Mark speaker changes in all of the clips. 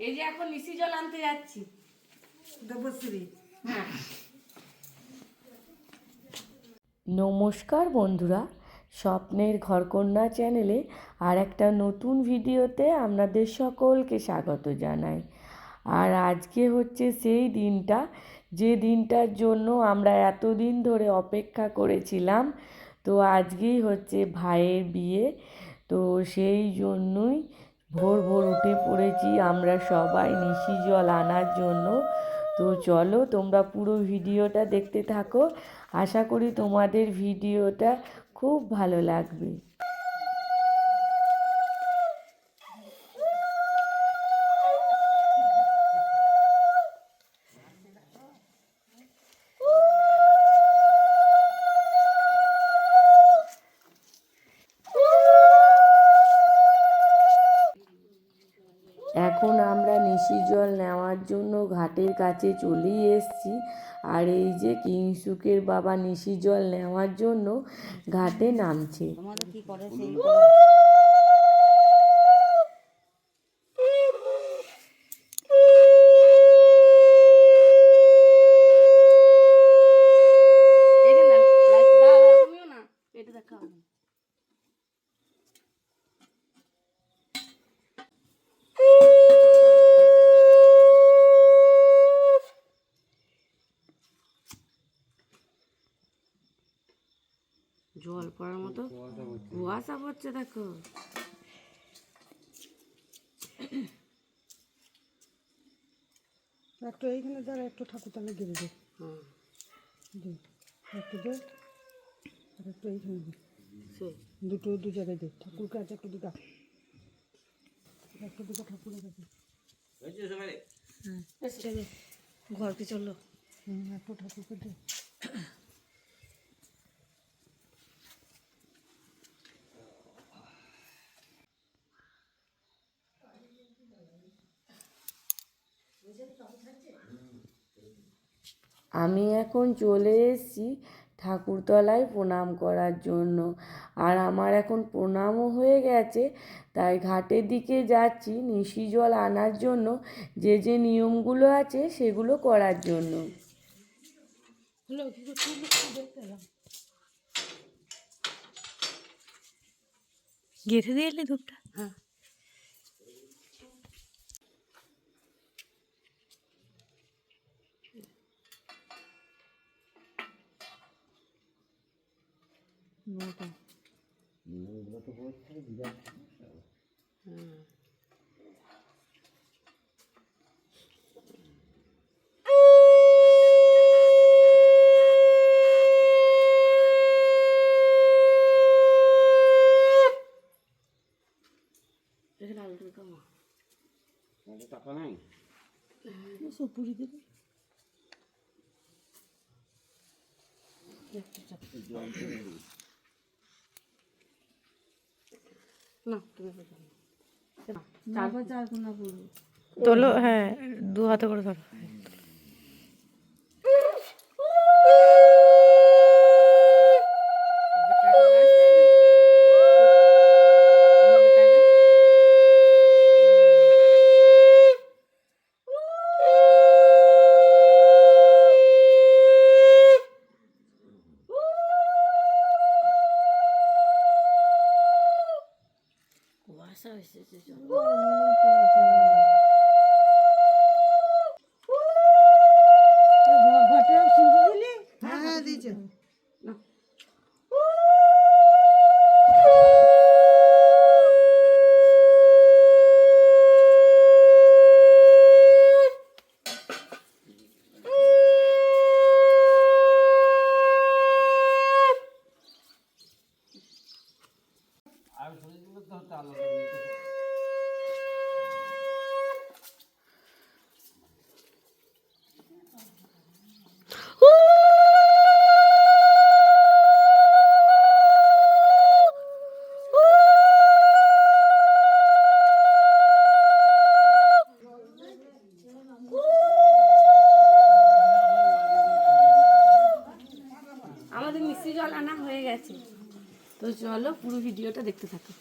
Speaker 1: এই যে এখন জল আনতে যাচ্ছি। হ্যাঁ। নমস্কার বন্ধুরা স্বপ্নের ঘরকন্যা চ্যানেলে আর একটা নতুন ভিডিওতে আপনাদের সকলকে স্বাগত জানাই। আর আজকে হচ্ছে সেই দিনটা যে দিনটার জন্য আমরা এতদিন ধরে অপেক্ষা করেছিলাম। তো আজকেই হচ্ছে ভাইয়ের বিয়ে তো সেই জন্যই ভোর ভোর উঠে পড়েছি, আমরা সবাই নিশি জল আনার জন্য। তো চলো, তোমরা পুরো ভিডিওটা দেখতে থাকো। আশা করি তোমাদের ভিডিওটা খুব ভালো লাগবে এখন আমরা নিশি জল নেওয়ার জন্য ঘাটের কাছে চলেই এসছি। আর এই যে কিংসুকের বাবা নিশি জল নেওয়ার জন্য ঘাটে নামছে
Speaker 2: তোমাদের কি করে সেই এখানে লাইট দাও তুমিও না এটা দেখাও জল পড়ার মতো কুয়াশা পড়ছে দেখো
Speaker 3: একটু এইখানে দাঁড়া একটু ঠাকুর তাহলে গেড়ে দে দে একটু দে আর একটু এইখানে দে দুটো দু জায়গায় দে ঠাকুরকে আছে একটু দিকা একটু দিকা ঠাকুরের কাছে
Speaker 2: ঘরকে চলো
Speaker 3: হুম একটু ঠাকুরকে দে
Speaker 1: আমি এখন চলে এসেছি ঠাকুরতলায় প্রণাম করার জন্য। আর আমার এখন প্রণামও হয়ে গেছে তাই ঘাটের দিকে যাচ্ছি নিশি জল আনার জন্য যে যে নিয়মগুলো আছে সেগুলো করার জন্য।
Speaker 2: গেঁথে দিয়ে এলে ধূপটা? হ্যাঁ।
Speaker 3: নটা
Speaker 2: এখানে আলু ঢুকা মা
Speaker 3: সুপুরি দিবি
Speaker 2: না তুমি বলো না।
Speaker 3: চারবার চার কোনা করব
Speaker 4: তোলো হ্যাঁ দু হাতে করে ধরো।
Speaker 2: জল আনা হয়ে গেছে। তো চলো পুরো ভিডিওটা দেখতে থাকো।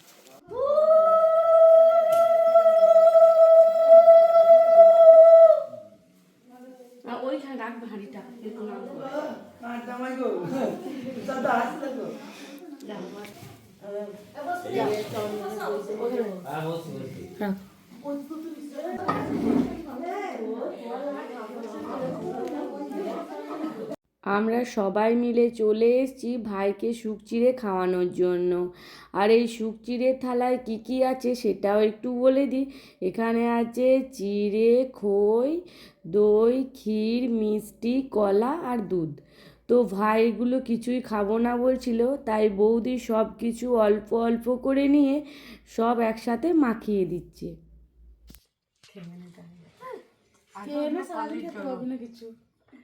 Speaker 2: ওইখানে রাখবে হাঁড়িটা
Speaker 1: আমরা সবাই মিলে চলে এসেছি ভাইকে সুখ চিড়ে খাওয়ানোর জন্য। আর এই সুখ চিড়ের থালায় কি কি আছে সেটাও একটু বলে দিই। এখানে আছে চিড়ে খই দই ক্ষীর মিষ্টি কলা আর দুধ। তো ভাইগুলো কিছুই খাব না বলছিল তাই বৌদি সব কিছু অল্প অল্প করে নিয়ে সব একসাথে মাখিয়ে দিচ্ছে।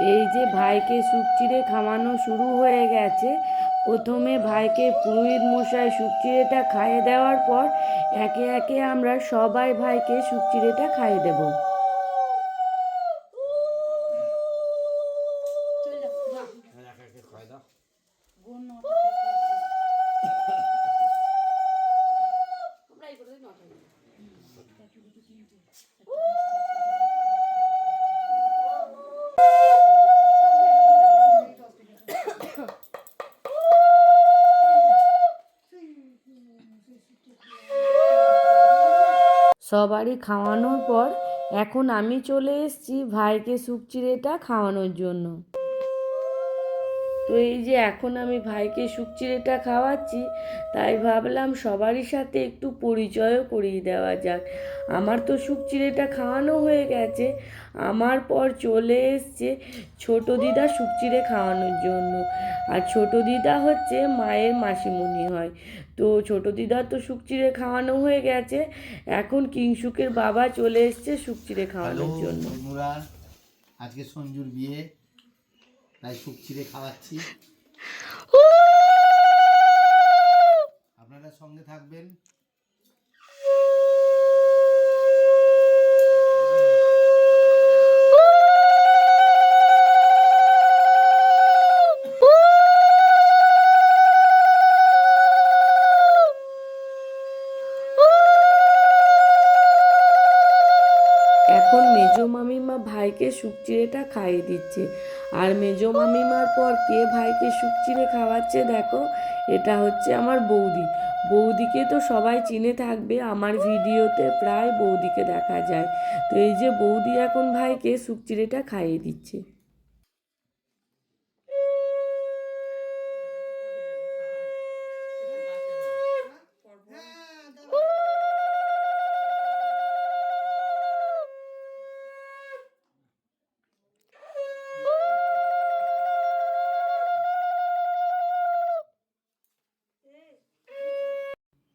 Speaker 5: এই
Speaker 1: যে ভাইকে সুকচিরে খাওয়ানো শুরু হয়ে গেছে। প্রথমে ভাইকে পুরোহিত মশাই সুকচিরেটা খাইয়ে দেওয়ার পর একে একে আমরা সবাই ভাইকে সুকচিরেটা খাইয়ে দেব। সবারই খাওয়ানোর পর এখন আমি চলে এসেছি ভাইকে সুখ চিড়েটা খাওয়ানোর জন্য। তো এই যে এখন আমি ভাইকে সুখ চিড়েটা খাওয়াচ্ছি তাই ভাবলাম সবারই সাথে একটু পরিচয়ও করিয়ে দেওয়া যাক। আমার তো সুখ চিড়েটা খাওয়ানো হয়ে গেছে আমার পর চলে এসছে ছোট দিদা সুখ চিড়ে খাওয়ানোর জন্য। আর ছোট দিদা হচ্ছে মায়ের মাসিমণি হয়। তো ছোট দিদার তো সুখ চিড়ে খাওয়ানো হয়ে গেছে এখন কিংসুকের বাবা চলে এসছে সুখ চিড়ে খাওয়ানোর জন্য।
Speaker 6: আজকে সঞ্জুর বিয়ে। তাই চিড়ে খাওয়াচ্ছি। আপনারা সঙ্গে থাকবেন।
Speaker 1: এখন মেজো মামিমা ভাইকে শুকচিড়েটা খাইয়ে দিচ্ছে। আর মেজো মামিমার পর কে ভাইকে শুকচিড়ে খাওয়াচ্ছে দেখো? এটা হচ্ছে আমার বৌদি। বৌদিকে তো সবাই চিনে থাকবে, আমার ভিডিওতে প্রায় বৌদিকে দেখা যায়। তো এই যে বৌদি এখন ভাইকে শুকচিড়েটা খাইয়ে দিচ্ছে।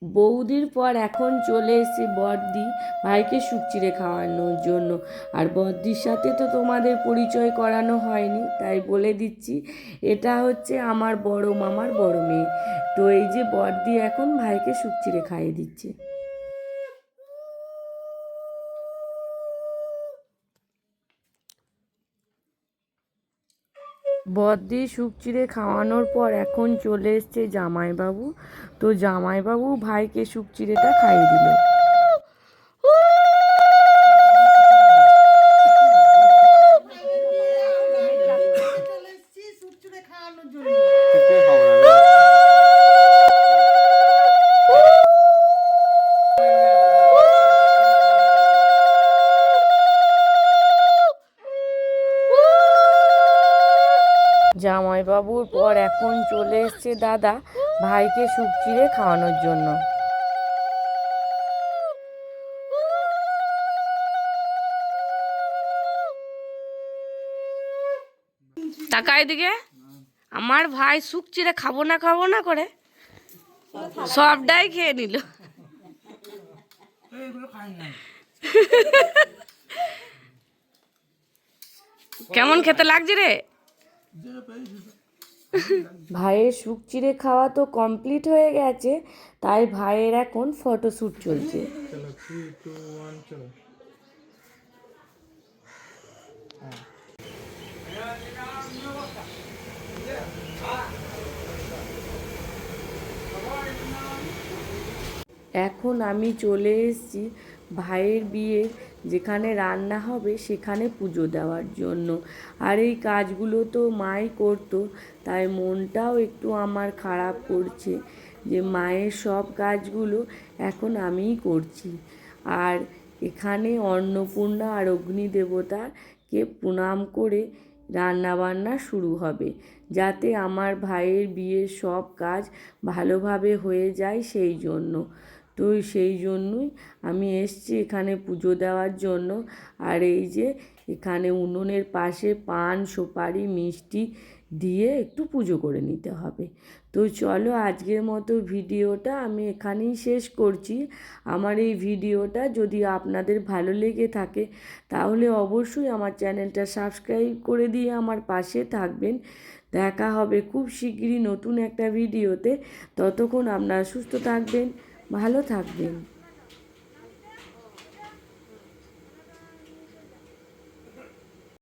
Speaker 1: বৌদির পর এখন চলে এসে বর্দি ভাইকে শুকচিড়ে খাওয়ানোর জন্য। আর বর্দির সাথে তো তোমাদের পরিচয় করানো হয়নি, তাই বলে দিচ্ছি, এটা হচ্ছে আমার বড় মামার বড় মেয়ে। তো এই যে বর্দি এখন ভাইকে শুকচিড়ে খাইয়ে দিচ্ছে। বদ্দি সুখ চিড়ে খাওয়ানোর পর এখন চলে এসছে জামাইবাবু। তো জামাইবাবু ভাইকে সুখ চিড়েটা খাইয়ে দিল। জামাইবাবুর পর এখন চলে এসছে দাদা ভাইকে সুখ চিড়ে খাওয়ানোর জন্য। তাকায় দিকে আমার ভাই সুখ চিড়ে খাব না খাব না করে সবটাই খেয়ে নিল। কেমন খেতে লাগছে রে? ভাইয়ের সুখ চিড়ে খাওয়া তো কমপ্লিট হয়ে গেছে তাই ভাইয়ের এখন ফটোশ্যুট চলছে। এখন আমি চলে এসেছি ভাইয়ের বিয়ে যেখানে রান্না হবে সেখানে পুজো দেওয়ার জন্য। আর এই কাজগুলো তো মাই করতো, তাই মনটাও একটু আমার খারাপ করছে যে মায়ের সব কাজগুলো এখন আমিই করছি। আর এখানে অন্নপূর্ণা আর অগ্নি দেবতাকে প্রণাম করে রান্নাবান্না শুরু হবে, যাতে আমার ভাইয়ের বিয়ের সব কাজ ভালোভাবে হয়ে যায় সেই জন্য। তো সেই জন্যই আমি এসছি এখানে পুজো দেওয়ার জন্য। আর এই যে এখানে উনুনের পাশে পান, সুপারি, মিষ্টি দিয়ে একটু পুজো করে নিতে হবে। তো চলো আজকের মতো ভিডিওটা আমি এখানেই শেষ করছি। আমার এই ভিডিওটা যদি আপনাদের ভালো লেগে থাকে, তাহলে অবশ্যই আমার চ্যানেলটা সাবস্ক্রাইব করে দিয়ে আমার পাশে থাকবেন। দেখা হবে খুব শিগগিরই নতুন একটা ভিডিওতে। ততক্ষণ আপনারা সুস্থ থাকবেন। ভালো থাকবেন।